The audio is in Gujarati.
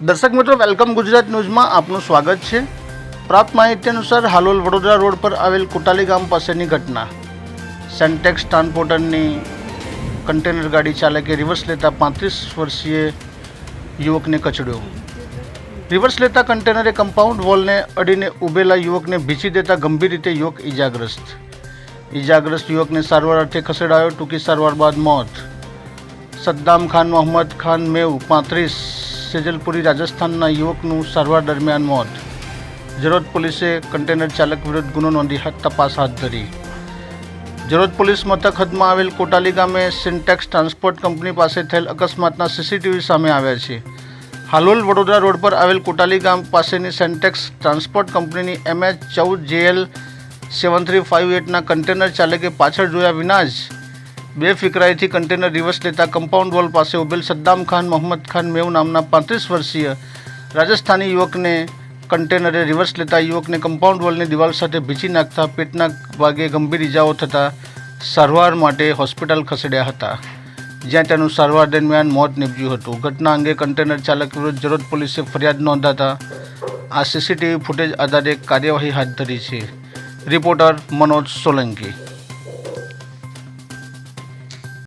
દર્શક મિત્રો વેલકમ ગુજરાત ન્યૂઝમાં આપનું સ્વાગત છે. પ્રાપ્ત માહિતી અનુસાર, હાલોલ વડોદરા રોડ પર આવેલ કોટાલી ગામ પાસેની ઘટના. સેન્ટેક્સ ટ્રાન્સપોર્ટરની કન્ટેનર ગાડી ચાલકે રિવર્સ લેતા પાંત્રીસ વર્ષીય યુવકને કચડ્યો. રિવર્સ લેતા કન્ટેનરે કમ્પાઉન્ડ વોલને અડીને ઊભેલા યુવકને ભીંચી દેતા ગંભીર રીતે યુવક ઈજાગ્રસ્ત. ઈજાગ્રસ્ત યુવકને સારવાર અર્થે ખસેડાયો, ટૂંકી સારવાર બાદ મોત. સદ્દામ ખાન, મોહમ્મદ ખાન મેવ પાંત્રીસ સેજલપુરી રાજસ્થાનના યુવકનું સારવાર દરમિયાન મોત. જરોદ પોલીસે કન્ટેનર ચાલક વિરુદ્ધ ગુનો નોંધી તપાસ હાથ ધરી. જરોદ પોલીસ મથક હદમાં આવેલ કોટાલી ગામે સિન્ટેક્સ ટ્રાન્સપોર્ટ કંપની પાસે થયેલ અકસ્માતના સીસીટીવી સામે આવ્યા છે. હાલોલ વડોદરા રોડ પર આવેલ કોટાલી ગામ પાસેની સેન્ટેક્સ ટ્રાન્સપોર્ટ કંપનીની એમએચ ચૌદ જેએલ સેવન થ્રી ફાઇવ એટના કન્ટેનર ચાલકે પાછળ જોયા વિના જ બે ફિકરાઈથી કન્ટેનર રિવર્સ લેતા કમ્પાઉન્ડ વોલ પાસે ઉભેલ સદ્દામ ખાન, મોહમ્મદ ખાન મેવ નામના પાંત્રીસ વર્ષીય રાજસ્થાની યુવકને કન્ટેનરે રિવર્સ લેતા યુવકને કમ્પાઉન્ડ વોલની દિવાલ સાથે ભીંચી નાખતા પેટના ભાગે ગંભીર ઇજાઓ થતાં સારવાર માટે હોસ્પિટલ ખસેડ્યા હતા. જ્યાં તેનું સારવાર દરમિયાન મોત નીપજ્યું હતું. ઘટના અંગે કન્ટેનર ચાલક વિરુદ્ધ જરોદ પોલીસે ફરિયાદ નોંધાતા આ સીસીટીવી ફૂટેજ આધારે કાર્યવાહી હાથ ધરી છે. રિપોર્ટર મનોજ સોલંકી.